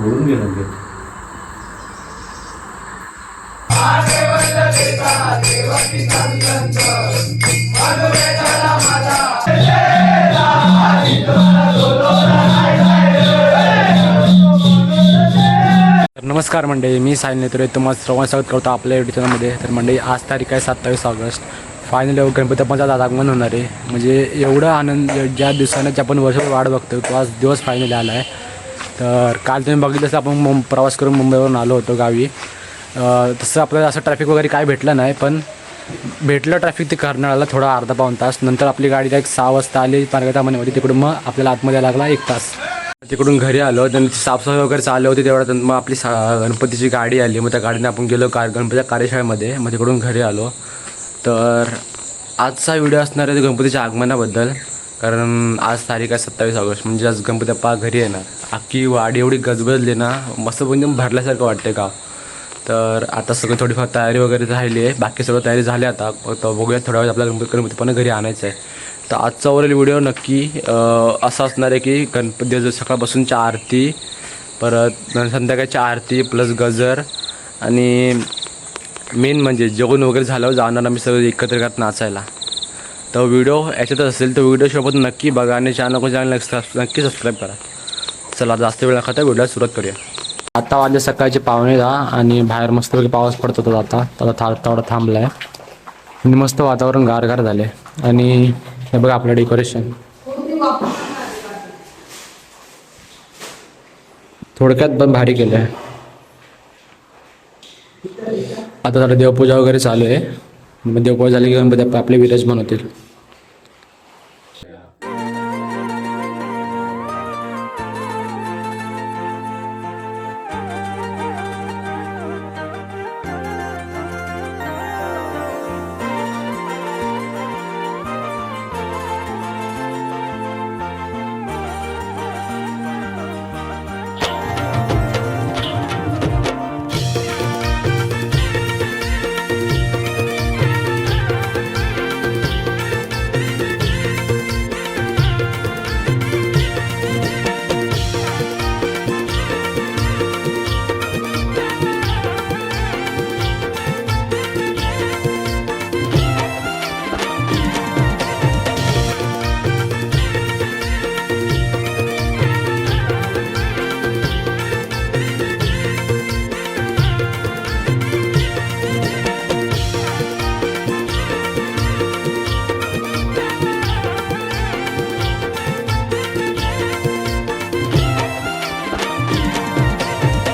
ओढून गेला नमस्कार मंडळी मी साहिल नेत्रे तुम्हाला सर्वांना स्वागत करतो आपल्या युट्यूब चॅनलमध्ये तर मंडळी आज तारीख आहे सत्तावीस ऑगस्ट. फायनली गणपती बाप्पाचं आज आगमन होणार आहे. म्हणजे एवढं आनंद ज्या दिवसानं आपण वर्षभर वाट बघतो तो आज दिवस फायनली आला आहे. तर काल तुम्ही बघितलं तसं आपण मुं प्रवास करून मुंबईवरून आलो होतो गावी. तसं आपल्याला असं ट्रॅफिक वगैरे काय भेटलं नाही पण भेटलं ट्रॅफिक ते कर्नाळाला थोडा अर्धा पाऊन तास. नंतर आपली गाडी एक सहा वाजता आली पारगतामध्ये तिकडून मग आपल्याला आतमध्ये लागला एक तास. तिकडून घरी आलो त्यांची साफसफाई वगैरे चालू होती तेवढ्यात मग आपली सा गणपतीची गाडी आली. मग त्या गाडीने आपण गेलो कार गणपतीच्या कार्यशाळेमध्ये. मग तिकडून घरी आलो. तर आजचा व्हिडिओ असणार आहे गणपतीच्या आगमनाबद्दल. कारण आज तारीख आहे सत्तावीस ऑगस्ट. म्हणजे आज गणपती बाप्पा घरी येणार अख्खी वाडी एवढी गजबजली ना मस्त म्हणजे भरल्यासारखं वाटते गाव. तर आता सगळं थोडीफार तयारी वगैरे राहिली आहे. बाकी सगळं तयारी झाली आता. तर बघूया थोड्या वेळ आपल्याला गणपती गणपती पण घरी आणायचं आहे तर आजचा वरील व्हिडिओ नक्की असा असणार आहे की गणपती सकाळपासूनच्या आरती परत संध्याकाळची आरती प्लस गजर आणि मेन म्हणजे जेवण वगैरे झाल्यावर जाणार आम्ही सगळं एकत्र करत नाचायला. तर व्हिडिओ याच्यातच असेल तर व्हिडिओ सोबत नक्की बघा आणि चॅनल चॅनल नक्की सबस्क्राईब करा. चला जास्त वेळ खाता व्हिडिओला सुरुवात करूया. आता वाजले सकाळचे पाहुणे दहा आणि बाहेर मस्तपैकी पाऊस पडत होता आता. त्याला थार थोडा थांबला आहे आणि मस्त वातावरण गारगार झाले आणि हे बघा आपलं डेकोरेशन थोडक्यात पण भारी केलं आहे आता जरा देवपूजा वगैरे चालू आहे. मग देवपूजा झाली की गणपती आपले विराजमान होतील.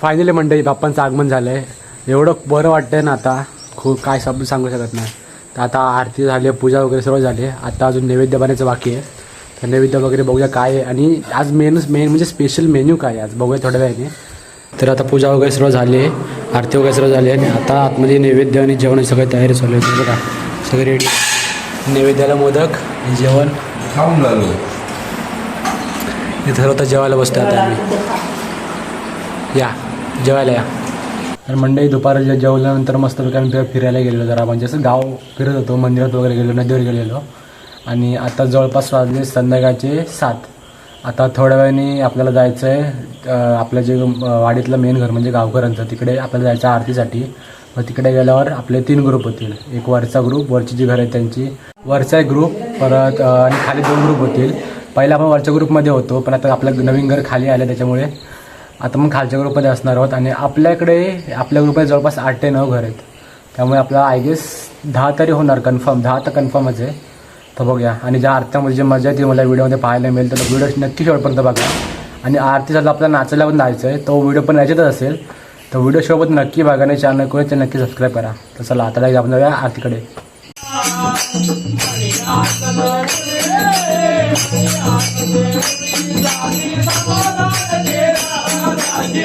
फायनली मंडळी बाप्पांचं आगमन झालं आहे एवढं बरं वाटतंय ना आता. खूप काय शब्द सांगू शकत नाही. तर आता आरती झाली आहे पूजा वगैरे सर्व झाली. आहे आता अजून नैवेद्य बनायचं बाकी आहे. तर नैवेद्य वगैरे बघूया काय आहे. आणि आज मेनच मेन म्हणजे स्पेशल मेन्यू काय आहे आज? बघूया थोड्या वेळाने. तर आता पूजा वगैरे सर्व झाली आहे. आरती वगैरे सर्व झाली आहे. आणि आता आतमध्ये नैवेद्य आणि जेवणाची सगळी तयारी चालू आहे. बघा. सगळे रेडी नैवेद्याला मोदक आणि जेवण. खाऊन झालो इथं आता जेवायला बसतो आता आम्ही. या. जेवायला या. तर मंडळी दुपारी जे जेवल्यानंतर मस्तपैकी आम्ही फिरायला गेलेलो जरा. म्हणजे असं गाव फिरत होतो मंदिरात वगैरे गेलो नदीवर गेलेलो. आणि आता जवळपास वाजले संध्याकाळचे सात. आता थोड्या वेळाने आपल्याला जायचं आहे आपलं जे वाडीतलं मेन घर म्हणजे गावकऱ्यांचं तिकडे आपल्याला जायचं आरतीसाठी. मग तिकडे गेल्यावर आपले तीन ग्रुप होतील. एक वरचा ग्रुप वरची जी घर आहेत त्यांची. वरचा एक ग्रुप परत आणि खाली दोन ग्रुप होतील. पहिला आपण वरच्या ग्रुपमध्ये होतो पण आता आपलं नवीन घर खाली आलं त्याच्यामुळे. आता मग खालच्या ग्रुपमध्ये असणार आहोत आणि आपल्याकडे आपल्या ग्रुपमध्ये जवळपास आठ ते नऊ घर आहेत त्यामुळे आपला आय गेस दहा तरी होणार कन्फर्म दहा तर कन्फर्मच आहे तर बघूया आणि ज्या आरत्यामध्ये जी मजा ती मला व्हिडिओमध्ये पाहायला मिळेल तर व्हिडिओ नक्की शेवटपर्यंत बघा आणि आरती झाला आपल्याला नाचायला पण जायचं आहे तो व्हिडिओ पण याच्यातच असेल तर व्हिडिओ शेवट नक्की बघा नाही चॅनल करू ते नक्की सबस्क्राईब करा तर चला आता direct आपण जाऊया आरतीकडे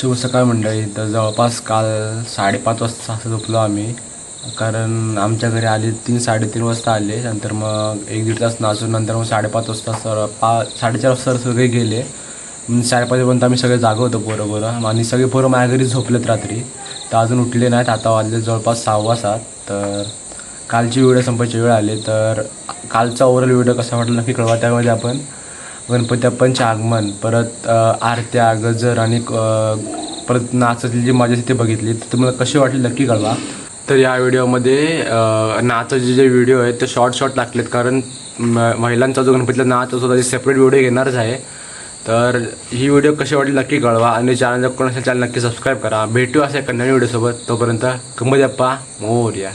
शुभ सकाळ मंडळी. तर जवळपास काल साडेपाच वाजता असं झोपलो आम्ही. कारण आमच्या घरी आले तीन साडेतीन वाजता आले. नंतर मग एक दीड तास नाचून नंतर मग साडेपाच वाजता सर पा साडेचार वाजता सगळे गेले. साडेपाचपर्यंत आम्ही सगळे जागं होतो पोरं पोरं आणि सगळे पोरं माझ्या घरी झोपलेत रात्री. तर अजून उठले नाहीत. आता वाजले जवळपास सहावा सात. तर कालची व्हिडिओ संपायची वेळ आली. तर कालचा ओव्हरऑल व्हिडिओ कसा वाटला नक्की कळवा त्यामध्ये आपण. गणपती आगमन परत आरत्या गजर आणि परत नाचाची जी मजा तिथे बघितली. तर तुम्हाला कशी वाटली नक्की कळवा. तर या व्हिडिओमध्ये नाचाचे जे व्हिडिओ आहेत ते शॉर्ट शॉर्ट टाकलेत कारण म- महिलांचा जो गणपतीला नाच असतो त्याचे सेपरेट व्हिडिओ घेणारच आहे. तर ही व्हिडिओ कशी वाटली नक्की कळवा. आणि चॅनल जर कोण असेल चॅनल नक्की सबस्क्राईब करा. भेटू असे एका नवीन व्हिडिओसोबत तोपर्यंत गणपती मोर्या.